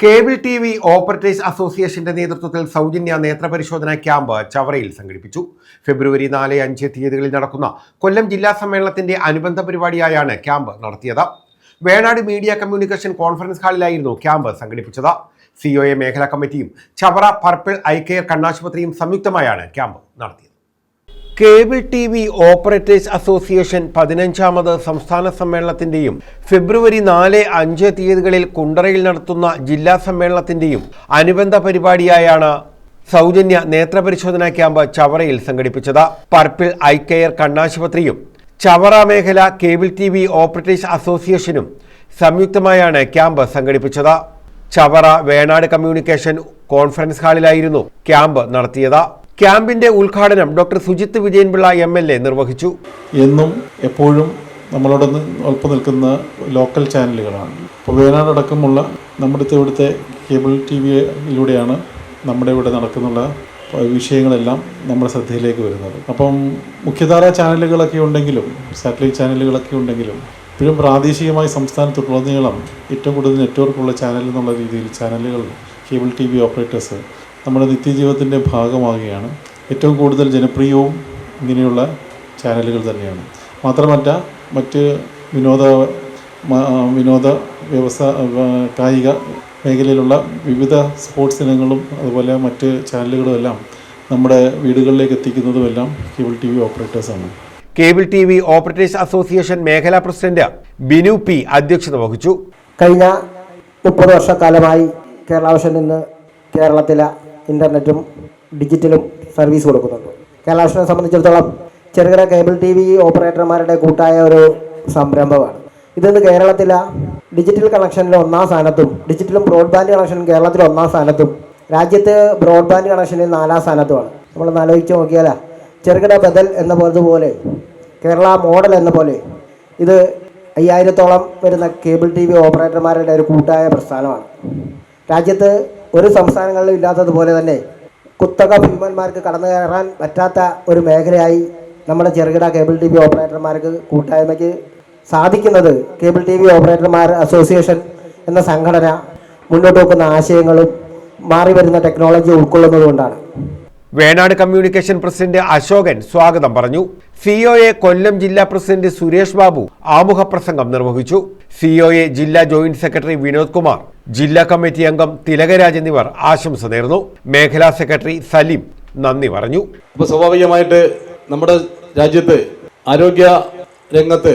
Cable T V operators അസോസിയേഷന്റെ നേതൃത്വത്തിൽ സൗജന്യ നേത്രപരിശോധന ക്യാമ്പ് ചവറയിൽ സംഘടിപ്പിച്ചു. ഫെബ്രുവരി നാല് അഞ്ച് തീയതികളിൽ നടക്കുന്ന കൊല്ലം ജില്ലാ സമ്മേളനത്തിന്റെ അനുബന്ധ പരിപാടിയായാണ് ക്യാമ്പ് നടത്തിയത്. വേണാട് മീഡിയ കമ്മ്യൂണിക്കേഷൻ കോൺഫറൻസ് ഹാളിലായിരുന്നു ക്യാമ്പ് സംഘടിപ്പിച്ചത്. സി ഒ എ മേഖലാ കമ്മിറ്റിയും ചവറ പർപ്പിൾ ഐ കെയർ കണ്ണാശുപത്രിയും സംയുക്തമായാണ് ക്യാമ്പ് നടത്തിയത്. Cable T V operators association പതിനഞ്ചാമത് സംസ്ഥാന സമ്മേളനത്തിന്റെയും ഫെബ്രുവരി നാല് അഞ്ച് തീയതികളിൽ കുണ്ടറയിൽ നടത്തുന്ന ജില്ലാ സമ്മേളനത്തിന്റെയും അനുബന്ധ പരിപാടിയായാണ് സൗജന്യ നേത്രപരിശോധനാ ക്യാമ്പ് ചവറയിൽ സംഘടിപ്പിച്ചത്. പർപ്പിൾ ഐ കെയർ കണ്ണാശുപത്രിയും ചവറ മേഖല കേബിൾ ടി വി ഓപ്പറേറ്റേഴ്സ് അസോസിയേഷനും സംയുക്തമായാണ് ക്യാമ്പ് സംഘടിപ്പിച്ചത്. ചവറ വേണാട് കമ്മ്യൂണിക്കേഷൻ കോൺഫറൻസ് ഹാളിലായിരുന്നു ക്യാമ്പ് നടത്തിയത്. ക്യാമ്പിന്റെ ഉദ്ഘാടനം doctor Sujith Vijayanpillai M L A നിർവഹിച്ചു. എന്നും എപ്പോഴും നമ്മളോട് ഒപ്പം നിൽക്കുന്ന ലോക്കൽ ചാനലുകളാണ്. ഇപ്പോൾ വേനാടടക്കമുള്ള നമ്മുടെ ഇവിടുത്തെ കേബിൾ ടി വിയിലൂടെയാണ് നമ്മുടെ ഇവിടെ നടക്കുന്നുള്ള വിഷയങ്ങളെല്ലാം നമ്മുടെ ശ്രദ്ധയിലേക്ക് വരുന്നത്. അപ്പം മുഖ്യധാര ചാനലുകളൊക്കെ ഉണ്ടെങ്കിലും സാറ്റലൈറ്റ് ചാനലുകളൊക്കെ ഉണ്ടെങ്കിലും ഇപ്പോഴും പ്രാദേശികമായി സംസ്ഥാനത്തുടനീളം ഏറ്റവും കൂടുതൽ നെറ്റ്വർക്കുള്ള ചാനൽ എന്നുള്ള രീതിയിൽ ചാനലുകൾ കേബിൾ ടി വി ഓപ്പറേറ്റേഴ്സ് നമ്മുടെ നിത്യജീവിതത്തിന്റെ ഭാഗമാകുകയാണ്. ഏറ്റവും കൂടുതൽ ജനപ്രിയവും ഇങ്ങനെയുള്ള ചാനലുകൾ തന്നെയാണ്. മാത്രമല്ല മറ്റ് വിനോദ വിനോദ വ്യവസായ കായിക മേഖലയിലുള്ള വിവിധ സ്പോർട്സ് ഇനങ്ങളും അതുപോലെ മറ്റ് ചാനലുകളും എല്ലാം നമ്മുടെ വീടുകളിലേക്ക് എത്തിക്കുന്നതുമെല്ലാം cable T V ഓപ്പറേറ്റേഴ്സാണ്. Cable T V operators association മേഖലാ പ്രസിഡന്റ് ബിനു പി അധ്യക്ഷത വഹിച്ചു. കഴിഞ്ഞ മുപ്പത് വർഷക്കാലമായി കേരളാവശ്യം നിന്ന് കേരളത്തിലെ ഇന്റർനെറ്റും ഡിജിറ്റലും സർവീസ് കൊടുക്കുന്നുണ്ട്. കേരള സംബന്ധിച്ചിടത്തോളം ചെറുകിട കേബിൾ ടി വി ഓപ്പറേറ്റർമാരുടെ കൂട്ടായ ഒരു സംരംഭമാണ്. ഇതിന്ന് കേരളത്തിലെ ഡിജിറ്റൽ കണക്ഷനിൽ ഒന്നാം സ്ഥാനത്തും ഡിജിറ്റലും ബ്രോഡ്ബാൻഡ് കണക്ഷനും കേരളത്തിൽ ഒന്നാം സ്ഥാനത്തും രാജ്യത്ത് ബ്രോഡ്ബാൻഡ് കണക്ഷനിൽ നാലാം സ്ഥാനത്തുമാണ്. നമ്മൾ ആലോചിച്ച് നോക്കിയാലാ ചെറുകിട ബദൽ എന്ന പോലെ കേരള മോഡൽ എന്ന പോലെ ഇത് അയ്യായിരത്തോളം വരുന്ന കേബിൾ ടി വി ഓപ്പറേറ്റർമാരുടെ ഒരു കൂട്ടായ പ്രസ്ഥാനമാണ്. രാജ്യത്ത് ഒരു സംസ്ഥാനങ്ങളിലും ഇല്ലാത്തതുപോലെ തന്നെ കുത്തക ഭീമന്മാർക്ക് കടന്നു കയറാൻ പറ്റാത്ത ഒരു മേഖലയായി നമ്മുടെ ചെറുകിട കേബിൾ ടി വി ഓപ്പറേറ്റർമാർക്ക് കൂട്ടായ്മയ്ക്ക് സാധിക്കുന്നത് കേബിൾ ടി വി ഓപ്പറേറ്റർമാർ അസോസിയേഷൻ എന്ന സംഘടന മുന്നോട്ട് വെക്കുന്ന ആശയങ്ങളും മാറി വരുന്ന ടെക്നോളജി ഉൾക്കൊള്ളുന്നതുകൊണ്ടാണ് വേണാട് കമ്മ്യൂണിക്കേഷൻ പ്രസിഡന്റ് അശോകൻ സ്വാഗതം പറഞ്ഞു. സിഒയെ കൊല്ലം ജില്ലാ പ്രസിഡന്റ് സുരേഷ് ബാബു ആമുഖ പ്രസംഗം നിർവഹിച്ചു. സിഒയെ ജില്ലാ ജോയിന്റ് സെക്രട്ടറി വിനോദ് കുമാർ ജില്ലാ കമ്മിറ്റി അംഗം തിലകരാജ് എന്നിവർ ആശംസ നേർന്നു. മേഖലാ സെക്രട്ടറി സലീം നന്ദി പറഞ്ഞു. അപ്പോൾ സ്വാഭാവികമായിട്ട് നമ്മുടെ രാജ്യത്ത് ആരോഗ്യ രംഗത്ത്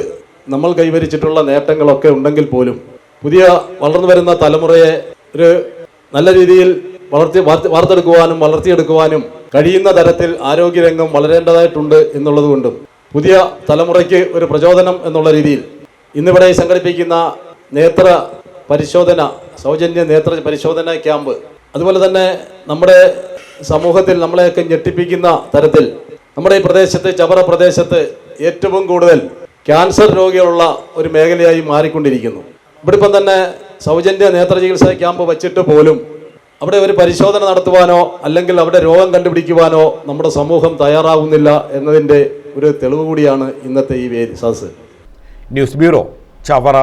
നമ്മൾ കൈവരിച്ചിട്ടുള്ള നേട്ടങ്ങളൊക്കെ ഉണ്ടെങ്കിൽ പോലും പുതിയ വളർന്നു വരുന്ന തലമുറയെ ഒരു നല്ല രീതിയിൽ വളർത്തി വാർത്തെടുക്കുവാനും വളർത്തിയെടുക്കുവാനും കഴിയുന്ന തരത്തിൽ ആരോഗ്യരംഗം വളരേണ്ടതായിട്ടുണ്ട് എന്നുള്ളത് കൊണ്ടും പുതിയ തലമുറയ്ക്ക് ഒരു പ്രചോദനം എന്നുള്ള രീതിയിൽ ഇന്നിവിടെ സംഘടിപ്പിക്കുന്ന നേത്ര പരിശോധന സൗജന്യ നേത്ര പരിശോധന ക്യാമ്പ്. അതുപോലെ തന്നെ നമ്മുടെ സമൂഹത്തിൽ നമ്മളെയൊക്കെ ഞെട്ടിപ്പിക്കുന്ന തരത്തിൽ നമ്മുടെ ഈ പ്രദേശത്ത് ചവറ പ്രദേശത്ത് ഏറ്റവും കൂടുതൽ ക്യാൻസർ രോഗികളുള്ള ഒരു മേഖലയായി മാറിക്കൊണ്ടിരിക്കുന്നു. ഇവിടെ ഇപ്പം തന്നെ സൗജന്യ നേത്ര ചികിത്സാ ക്യാമ്പ് വച്ചിട്ട് പോലും അവിടെ ഒരു പരിശോധന നടത്തുവാനോ അല്ലെങ്കിൽ അവിടെ രോഗം കണ്ടുപിടിക്കുവാനോ നമ്മുടെ സമൂഹം തയ്യാറാവുന്നില്ല എന്നതിന്റെ ഒരു തെളിവ് കൂടിയാണ് ഇന്നത്തെ ഈ വേദി സദസ് ന്യൂസ് ബ്യൂറോ ചവറ.